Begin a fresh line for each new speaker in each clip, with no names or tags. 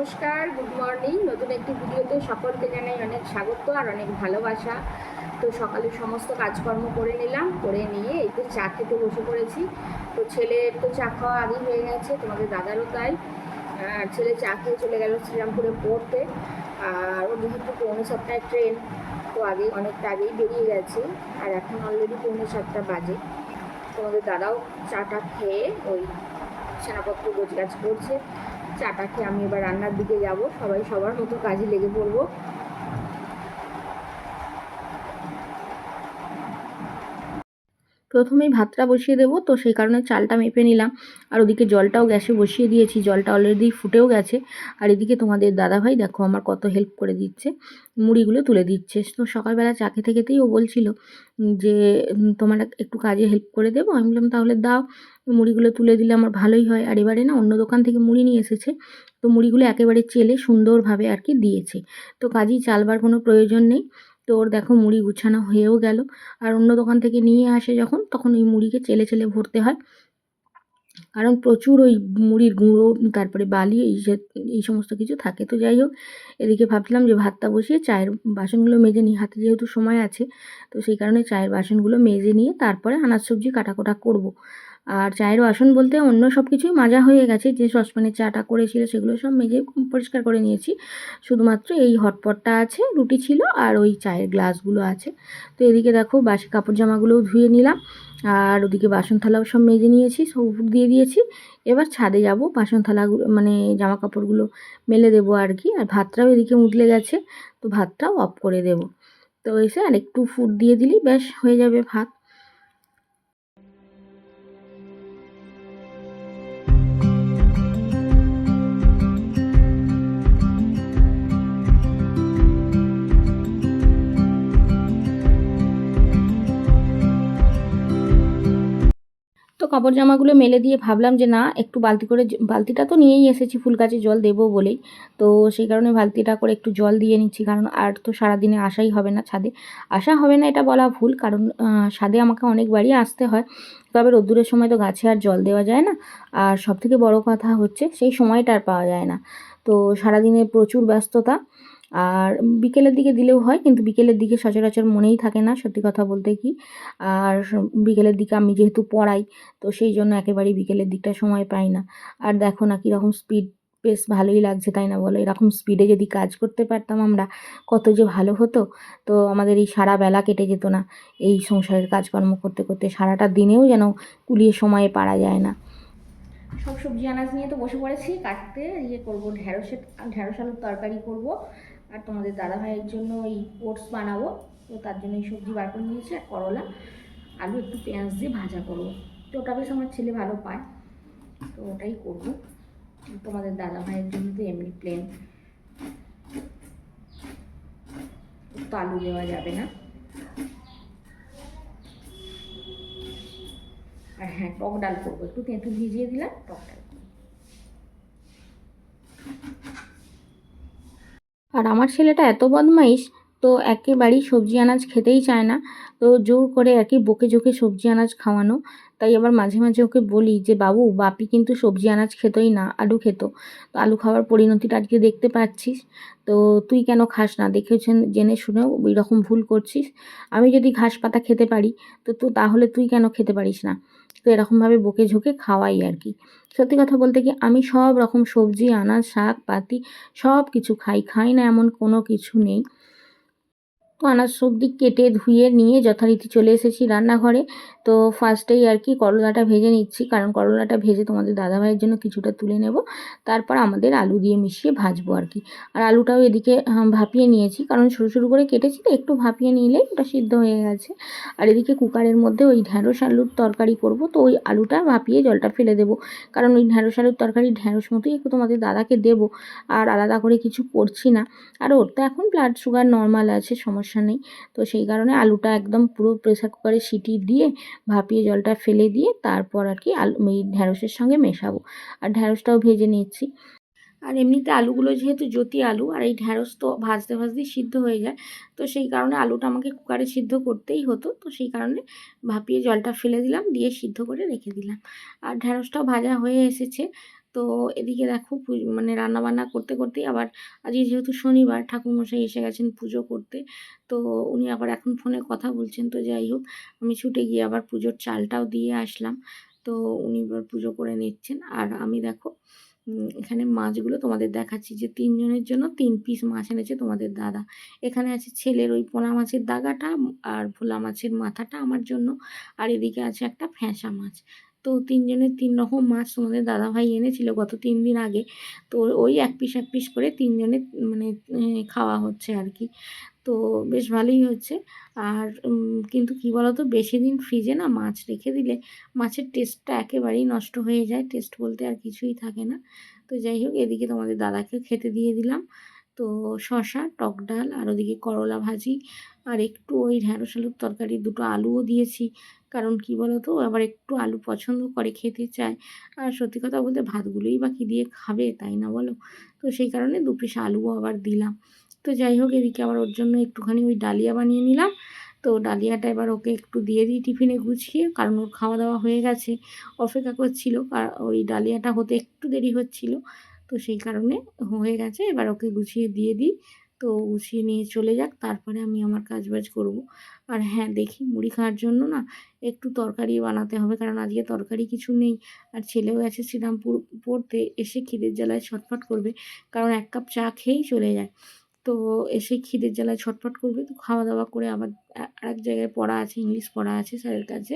নমস্কার good morning নতুন একটি ভিডিওতে সকলকে জানাই অনেক স্বাগত আর অনেক ভালোবাসা। তো সকালে সমস্ত কাজকর্ম করে নিলাম, করে নিয়ে এই তো চা খেতে বসে পড়েছি। তো ছেলের তো চা খাওয়া আগেই হয়ে গেছে, তোমাদের দাদারও তাই। আর ছেলে চা খেয়ে চলে গেল শ্রীরামপুরে পড়তে। আর ও যেহেতু পৌনে সাতটায় ট্রেন, তো আগে অনেকটা আগেই বেরিয়ে গেছে। আর এখন অলরেডি পৌনে সাতটা বাজে। তোমাদের দাদাও চাটা খেয়ে ওই ছানাপত্র গোছগাছ করছে। চাটা খেয়ে আমি এবার রান্নার দিকে যাব। সবাই সবার মতো কাজে লেগে পড়ব।
প্রথমেই ভাতটা বসিয়ে দেবো, তো সেই কারণে চালটা মেপে নিলাম। আর ওদিকে জলটাও গ্যাসে বসিয়ে দিয়েছি, জলটা অলরেডি ফুটেও গেছে। আর এদিকে তোমাদের দাদাভাই, দেখো আমার কত হেল্প করে দিচ্ছে, মুড়িগুলো তুলে দিচ্ছে। তো সকালবেলা চা খেতে খেতেই ও বলছিল যে তোমার একটু কাজে হেল্প করে দেবো? আমি বললাম, তাহলে দাও। মুড়িগুলো তুলে দিলে আমার ভালোই হয়। আর এবারে না অন্য দোকান থেকে মুড়ি নিয়ে এসেছে, তো মুড়িগুলো একেবারে চেলে সুন্দরভাবে আর কি দিয়েছে। তো কাজেই চালবার কোনো প্রয়োজন নেই। তো ওর দেখো মুড়ি গুছানো হয়েও গেল। আর অন্য দোকান থেকে নিয়ে আসে যখন, তখন ওই মুড়িকে চেলে চেলে ভরতে হয়। কারণ প্রচুর ওই মুড়ির গুঁড়ো, তারপরে বালি, এই যে এই সমস্ত কিছু থাকে। তো যাই হোক, এদিকে ভাবছিলাম যে ভাতটা বসিয়ে চায়ের বাসনগুলো মেজে নিই। হাতে যেহেতু সময় আছে, তো সেই কারণে চায়ের বাসনগুলো মেজে নিয়ে তারপরে আনাজ সবজি কাটাকোটা করব। আর চায়ের বাসন বলতে অন্য সব কিছুই মাজা হয়ে গেছে। যে সসপ্যানে চাটা করেছিল সেগুলো সব মেজে পরিষ্কার করে নিয়েছি। শুধুমাত্র এই হটপটটা আছে, রুটি ছিল আর ওই চায়ের গ্লাসগুলো আছে। তো এদিকে দেখো বাসি কাপড় জামাগুলোও ধুয়ে নিলাম আর ওদিকে বাসন থালাও সব মেজে নিয়েছি সব দিয়ে দিয়েছি। এবার ছাদে যাব বাসন থালাগুলো মানে জামা কাপড়গুলো মেলে দেবো আর কি। আর ভাতটাও এদিকে উতলে গেছে, তো ভাতটাও অফ করে দেবো। তো এসে আর একটু ফুট দিয়ে দিলি ব্যাস হয়ে যাবে ভাত। কাপড় জামাগুলো মেলে দিয়ে ভাবলাম যে না, একটু বালতি করে বালতিটা তো নিয়েই এসেছি, ফুল গাছে জল দেবো বলেই। তো সেই কারণে বালতিটা করে একটু জল দিয়ে নিচ্ছি, কারণ আর তো সারাদিনে আসাই হবে না ছাদে। আসা হবে না এটা বলা ভুল, কারণ ছাদে আমাকে অনেকবারই আসতে হয়। তবে রোদ্দুরের সময় তো গাছে আর জল দেওয়া যায় না। আর সবথেকে বড় কথা হচ্ছে, সেই সময়টা আর পাওয়া যায় না। তো সারাদিনে প্রচুর ব্যস্ততা। আর বিকেলের দিকে দিলেও হয়, কিন্তু বিকেলের দিকে সচরাচর মনেই থাকে না, সত্যি কথা বলতে কি। আর বিকেলের দিকে আমি যেহেতু পড়াই, তো সেই জন্য একেবারেই বিকেলের দিকটা সময় পাই না। আর দেখো না কীরকম স্পিড বেশ ভালোই লাগছে, তাই না বলো? এরকম স্পিডে যদি কাজ করতে পারতাম আমরা, কত যে ভালো হতো। তো আমাদের এই সারা বেলা কেটে যেত না, এই সংসারের কাজকর্ম করতে করতে সারাটা দিনেও যেন কুলিয়ে সময়ে পারা যায় না।
সব সবজি আনাজ নিয়ে তো বসে পড়েছি, কাটতে ইয়ে করব ঢ্যাঁড়সের ঢ্যাঁড়স আলুর তরকারি করব। আর তোমাদের দাদা ভাইয়ের জন্য এই ওটস বানাবো। তো তার জন্য এই সবজি বার করে নিয়েছি আর করলা। আলু একটু পেঁয়াজ দিয়ে ভাজা করব। তো ওটা বেশ আমার ছেলে ভালো পায়। তো ওটাই করব। তোমাদের দাদা ভাইয়ের জন্য তো এমনি প্লেন তো আলু দেওয়া যাবে না। আর হ্যাঁ টক ডাল করব। একটু তেঁতুল ভিজিয়ে দিলাম টক ডাল করব।
আর আমার ছেলেটা এত বদমাইশ তো একেবারেই সবজি আনাজ খেতেই চায় না। তো জোর করে আর কি বকে ঝোঁকে সবজি আনাজ খাওয়ানো। তাই আবার মাঝে মাঝে ওকে বলি যে, বাবু, বাপি কিন্তু সবজি আনাজ খেতই না, আলু খেত। তো আলু খাওয়ার পরিণতিটা আজকে দেখতে পাচ্ছিস? তো তুই কেন খাস না? দেখেছেন জেনে শুনেও ওই রকম ভুল করছিস। আমি যদি ঘাস পাতা খেতে পারি, তো তো, তাহলে তুই কেন খেতে পারিস না? তো এরকমভাবে বকে ঝোঁকে খাওয়াই আর কি। সত্যি কথা বলতে কি, আমি সব রকম সবজি, আনাজ, শাক, পাতি সব কিছু খাই। খাই না এমন কোনো কিছু নেই। তো আনাজ সবজি কেটে ধুয়ে নিয়ে যথারীতি চলে এসেছি রান্নাঘরে। তো ফার্স্টেই আর কি করলাটা ভেজে নিচ্ছি, কারণ করলাটা ভেজে তোমাদের দাদাভাইয়ের জন্য কিছুটা তুলে নেব। তারপর আমাদের আলু দিয়ে মিশিয়ে ভাজবো আর কি। আর আলুটাও এদিকে ভাপিয়ে নিয়েছি, কারণ সরু সরু করে কেটেছি তো একটু ভাপিয়ে নিলেই ওটা সিদ্ধ হয়ে গেছে। আর এদিকে কুকারের মধ্যে ওই ঢ্যাঁড়স আলুর তরকারি করব, তো ওই আলুটা ভাপিয়ে জলটা ফেলে দেবো। কারণ ওই ঢ্যাঁড়স আলুর তরকারি ঢ্যাঁড়স মতোই একটু তোমাদের দাদাকে দেবো, আর আলাদা করে কিছু করছি না। আর ওর তো এখন ব্লাড সুগার নর্মাল আছে, সমস্যা নেই। তো সেই কারণে আলুটা একদম পুরো প্রেসার কুকারে সিটি দিয়ে ভাপিয়ে জলটা ফেলে দিয়ে তারপর আর কি আলু, এই ঢ্যাঁড়সের সঙ্গে মেশাবো। আর ঢ্যাঁড়সটাও ভেজে নিচ্ছি আর এমনিতে আলুগুলো যেহেতু জ্যোতি আলু, আর এই ঢ্যাঁড়স তো ভাজতে ভাজতেই সিদ্ধ হয়ে যায়, তো সেই কারণে আলুটা আমাকে কুকারে সিদ্ধ করতেই হতো, তো সেই কারণে ভাপিয়ে জলটা ফেলে দিলাম, দিয়ে সিদ্ধ করে রেখে দিলাম। আর ঢ্যাঁড়সটাও ভাজা হয়ে এসেছে তো এদিকে দেখো মানে রান্নাবান্না করতে করতেই আবার আজকে যেহেতু শনিবার ঠাকুরমশাই এসে গেছেন পুজো করতে, তো উনি আবার এখন ফোনে কথা বলছেন, তো যাই হোক আমি ছুটে গিয়ে আবার পুজোর চালটাও দিয়ে আসলাম। তো উনি এবার পুজো করে নিচ্ছেন। আর আমি দেখো এখানে মাছগুলো তোমাদের দেখাচ্ছি যে তিনজনের জন্য তিন পিস মাছ এনেছে তোমাদের দাদা। এখানে আছে ছেলের ওই পোনা মাছের দাগাটা আর ভোলা মাছের মাথাটা আমার জন্য। আর এদিকে আছে একটা ফ্যাঁসা মাছ। তো তিনজনের তিন রকম মাছ তোমাদের দাদাভাই এনেছিল গত তিন দিন আগে। তো ওই এক পিস এক পিস করে তিনজনের মানে খাওয়া হচ্ছে আর কি। তো বেশ ভালোই হচ্ছে। আর কিন্তু কি বলতো, বেশি দিন ফ্রিজে না মাছ রেখে দিলে মাছের টেস্টটা একেবারেই নষ্ট হয়ে যায়। টেস্ট বলতে আর কিছুই থাকে না। তো যাই হোক, এদিকে তোমাদের দাদাকে খেতে দিয়ে দিলাম। তো শশা টক ডাল আর ওদিকে করলা ভাজি। আর একটু ওই ঢ্যাঁড়স আলুর তরকারি, দুটো আলুও দিয়েছি। কারণ কি বলতো আবার একটু আলু পছন্দ করে, খেতে চায়। আর সত্যি কথা বলতে ভাতগুলোই বা কী দিয়ে খাবে, তাই না বলো? তো সেই কারণে দু পিস আলুও আবার দিলাম। তো যাই হোক, এদিকে আবার ওর জন্য একটুখানি ওই ডালিয়া বানিয়ে নিলাম। তো ডালিয়াটা এবার ওকে একটু দিয়ে দিই টিফিনে গুছিয়ে, কারণ ওর খাওয়া দাওয়া হয়ে গেছে, অপেক্ষা করছিল। ওই ডালিয়াটা হতে একটু দেরি হচ্ছিল। তো সেই কারণে হয়ে গেছে। এবার ওকে গুছিয়ে দিয়ে দিই। তো গুছিয়ে নিয়ে চলে যাক, তারপরে আমি আমার কাজবাজ করব। আর হ্যাঁ দেখি মুড়ি খাওয়ার জন্য না একটু তরকারি বানাতে হবে, কারণ আজকে তরকারি কিছু নেই। আর ছেলেও গেছে শ্রীরামপুর পড়তে, এসে খিদের জ্বালায় ছটফট করবে, কারণ এক কাপ চা খেয়েই চলে যায়। তো এসে খিদের জ্বালায় ছটফট করবে। তো খাওয়া দাওয়া করে আবার আরেক জায়গায় পড়া আছে ইংলিশ পড়া আছে স্যারের কাছে।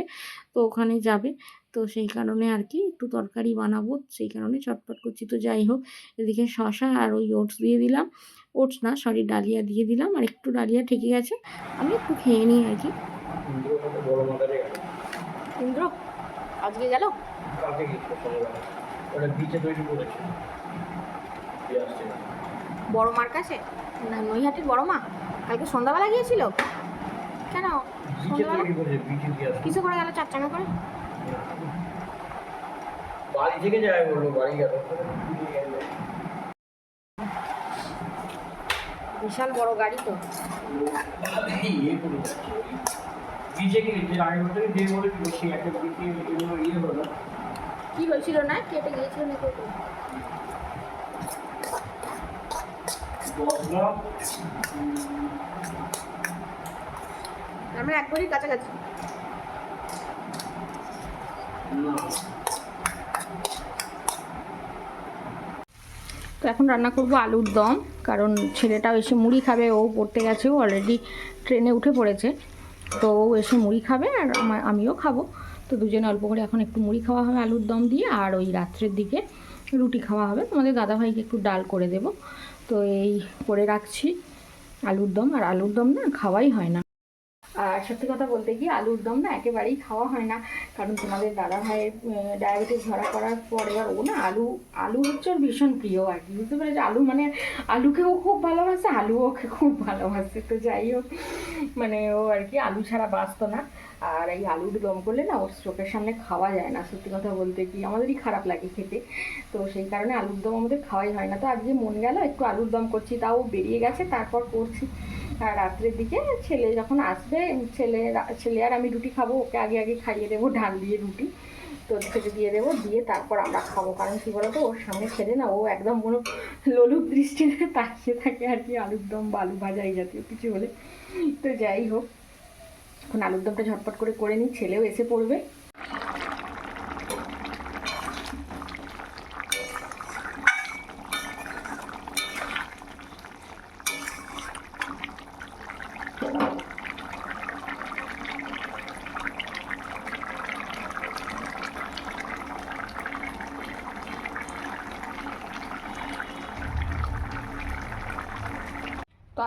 তো ওখানে যাবে। তো সেই কারণে আর কি একটু তরকারি বানাবো সেই কারণে চটপট করছি। তো যাই হোক এদিকে শশা আর ওই ওটস দিয়ে দিলাম। ওটস না সরি ডালিয়া দিয়ে দিলাম। আর একটু ডালিয়া ঠেকে গেছে। আমি একটু খেয়ে নিই আর কি।
ইন্দ্র আজকে গেল?
কালকে গিয়েছিল শনিবার ওটা বিচে তৈরি করেছে। আসছে। না।
বড় মার কাছে? না নৈহাটির বড় মা? কালকে সন্ধ্যাবেলা গিয়েছিল? কেন? কিসে করে গেল চার চাকা করে?
বাড়ি থেকে যায় বলল বাড়ি গেল।
বিশাল বড় গাড়ি তো।
বিচে এগুলো ইয়ে না?
কি হয়েছিল না? কেটে গিয়েছিল নাকি আমরা কাছাকাছি।
তো এখন রান্না করব আলুর দম, কারণ ছেলেটাও এসে মুড়ি খাবে, ও পড়তে গেছে, ও অলরেডি ট্রেনে উঠে পড়েছে। তো ও এসে মুড়ি খাবে আর আমিও খাব। তো দুজনে অল্প করে এখন একটু মুড়ি খাওয়া হবে আলুর দম দিয়ে, আর ওই রাত্রের দিকে রুটি খাওয়া হবে। তোমাদের দাদাভাইকে একটু ডাল করে দেব। তো এই করে রাখছি আলুর দম। আর আলুর দম না খাওয়াই হয় না। আর সত্যি কথা বলতে কি আলুর দম না একেবারেই খাওয়া হয় না। কারণ তোমাদের দাদা ভাইয়ের ডায়াবেটিস ধরা করার পর এবার ও না আলু আলু হচ্ছে ওর ভীষণ প্রিয় আর কি। বুঝতে পেরেছি? আলু মানে আলুকেও খুব ভালোবাসে আলু ওকে খুব ভালোবাসে। তো যাই হোক মানে ও আর কি আলু ছাড়া বাঁচতো না। আর এই আলুর দম করলে না ওর চোখের সামনে খাওয়া যায় না, সত্যি কথা বলতে কি আমাদেরই খারাপ লাগে খেতে। তো সেই কারণে আলুর দম আমাদের খাওয়াই হয় না। তো আজকে মন গেল একটু আলুর দম করছি, তাও বেরিয়ে গেছে, তারপর করছি। আর রাত্রের দিকে ছেলে যখন আসবে, ছেলে ছেলে আর আমি রুটি খাব, ওকে আগে আগে খাইয়ে দেবো ঢাল দিয়ে রুটি। তো খেতে দিয়ে দেবো, দিয়ে তারপর আমরা খাব। কারণ কী বলতো, ওর সামনে ছেলে না ও একদম কোনো লোলুপ দৃষ্টিতে তাকিয়ে থাকে আর কি, আলুর দম বা আলু ভাজা এই জাতীয় কিছু হলে। তো যাই হোক, এখন আলুর দমটা ঝটপট করে করে নিই, ছেলেও এসে পড়বে।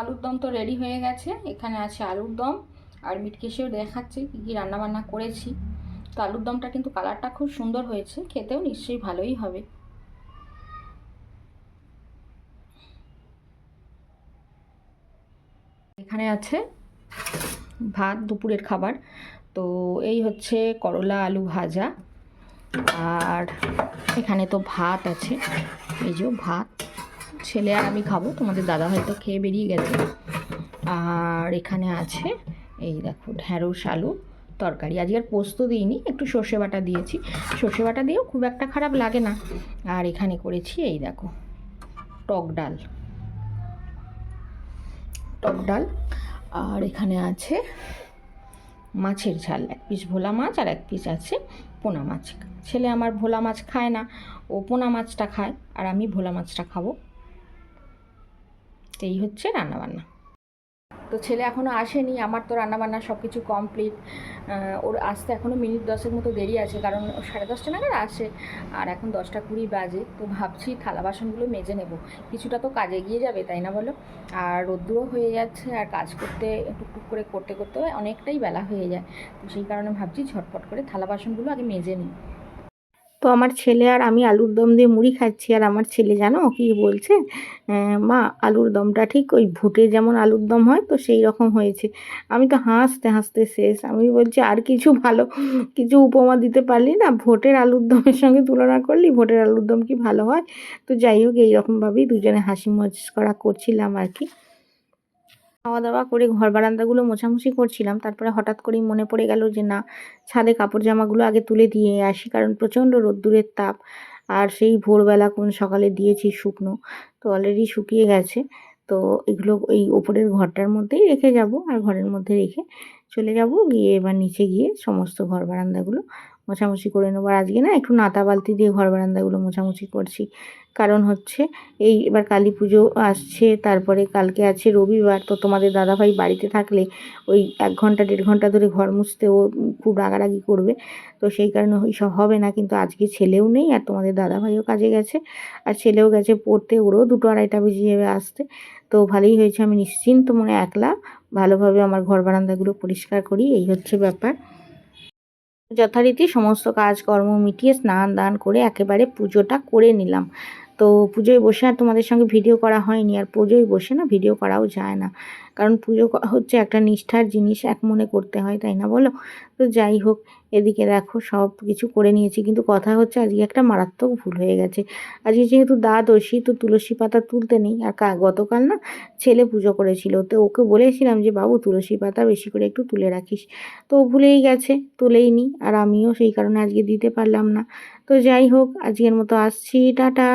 আলুর দম তো রেডি হয়ে গেছে। এখানে আছে আলুর দম। আর মিটকেশেও দেখাচ্ছে কী কী রান্নাবান্না করেছি। তো আলুর দমটা কিন্তু কালারটা খুব সুন্দর হয়েছে। খেতেও নিশ্চয়ই ভালোই হবে। এখানে আছে ভাত, দুপুরের খাবার। তো এই হচ্ছে করলা আলু ভাজা। আর এখানে তো ভাত আছে। এই যে ভাত। ছেলে আর আমি খাব, তোমাদের দাদা হয়তো খেয়ে বেরিয়ে গেছে। আর এখানে আছে, এই দেখো, ঢ্যাঁড়স, আলু, তরকারি। আজকে আর পোস্ত দিইনি, একটু সর্ষে বাটা দিয়েছি। সর্ষে বাটা দিয়েও খুব একটা খারাপ লাগে না। আর এখানে করেছি, এই দেখো, টক ডাল। টক ডাল। আর এখানে আছে মাছের ঝাল, এক পিস ভোলা মাছ আর এক পিস আছে পোনা মাছ। ছেলে আমার ভোলা মাছ খায় না, ও পোনা মাছটা খায়, আর আমি ভোলা মাছটা খাব। এই হচ্ছে রান্নাবান্না। তো ছেলে এখনও আসেনি, আমার তো রান্নাবান্না সব কিছু কমপ্লিট ওর আসতে এখনও মিনিট দশের মতো দেরি আছে, কারণ সাড়ে দশটা নাগাদ আসে, আর এখন দশটা কুড়ি বাজে। তো ভাবছি থালা বাসনগুলো মেজে নেব। কিছুটা তো কাজে গিয়ে যাবে, তাই না বলো? আর রোদ্দুরও হয়ে যাচ্ছে, আর কাজ করতে, টুকটুক করে করতে করতে অনেকটাই বেলা হয়ে যায়। তো সেই কারণে ভাবছি ঝটপট করে থালা বাসনগুলো আগে মেজে নিই। তো আমার ছেলে আর আমি আলুর দম দিয়ে মুড়ি খাচ্ছি। আর আমার ছেলে জানো কি বলছে? মা, আলুর দমটা ঠিক ওই ভুটে যেমন আলুর দম হয়, তো সেই রকম হয়েছে। আমি তো হাসতে হাসতে শেষ। আমি বলছি, আর কিছু ভালো, কিছু উপমা দিতে পারলি না? ভোটের আলুর দমের সঙ্গে তুলনা করলি? ভোটের আলুর দম কি ভালো হয়? তো যাই হোক এইরকমভাবেই দুজনে হাসি মজকরা করছিলাম আর কি। খাওয়া দাওয়া করে ঘর বারান্দাগুলো মোছামুছি করছিলাম। তারপরে হঠাৎ করেই মনে পড়ে গেল যে, না, ছাদে কাপড় জামাগুলো আগে তুলে দিয়ে আসি, কারণ প্রচণ্ড রোদ্দুরের তাপ। আর সেই ভোরবেলা কোন সকালে দিয়েছি শুকনো, তো অলরেডি শুকিয়ে গেছে। তো এগুলো এই ওপরের ঘরটার মধ্যেই রেখে যাব, আর ঘরের মধ্যে রেখে চলে যাব গিয়ে এবার নিচে গিয়ে সমস্ত ঘর বারান্দাগুলো মোছামুছি করে নেব। আর আজকে না একটু নাতা বালতি দিয়ে ঘর বারান্দাগুলো মোছামুছি করছি। কারণ হচ্ছে এই এবার কালী পুজো আসছে, তারপরে কালকে আছে রবিবার, তো তোমাদের দাদাভাই বাড়িতে থাকলে ওই এক ঘণ্টা, দেড় ঘণ্টা ধরে ঘর মুছতে ও খুব রাগারাগি করবে। তো সেই কারণে ওই সব হবে না, কিন্তু আজকে ছেলেও নেই আর তোমাদের দাদাভাইও কাজে গেছে। আর ছেলেও গেছে পড়তে, ওরও দুটো আড়াইটা বেজে যাবে আসতে। তো ভালোই হয়েছে, আমি নিশ্চিন্ত মনে একলা ভালোভাবে আমার ঘর বারান্দাগুলো পরিষ্কার করি, এই হচ্ছে ব্যাপার। যথারীতি সমস্ত কাজকর্ম মিটিয়ে স্নান দান করে একেবারে পুজোটা করে নিলাম। তো পুজোয় বসে আর তোমাদের সঙ্গে ভিডিও করা হয়নি। আর পুজোয় বসে না ভিডিও করাও যায় না। কারণ পুজো হচ্ছে একটা নিষ্ঠার জিনিস এক মনে করতে হয়, তাই না বলো? তো যাই হোক, এদিকে দেখো সব কিছু করে নিয়েছি। কিন্তু কথা হচ্ছে আজকে একটা মারাত্মক ভুল হয়ে গেছে। আজকে যেহেতু দ্বাদশী, তো তুলসী পাতা তুলতে নেই। আর গতকাল না ছেলে পুজো করেছিল। তো ওকে বলেছিলাম যে, বাবু, তুলসী পাতা বেশি করে একটু তুলে রাখিস। তো ও ভুলেই গেছে তুলেই নি আর আমিও সেই কারণে আজকে দিতে পারলাম না। তো যাই হোক, আজকের মতো আসছি। টাটা।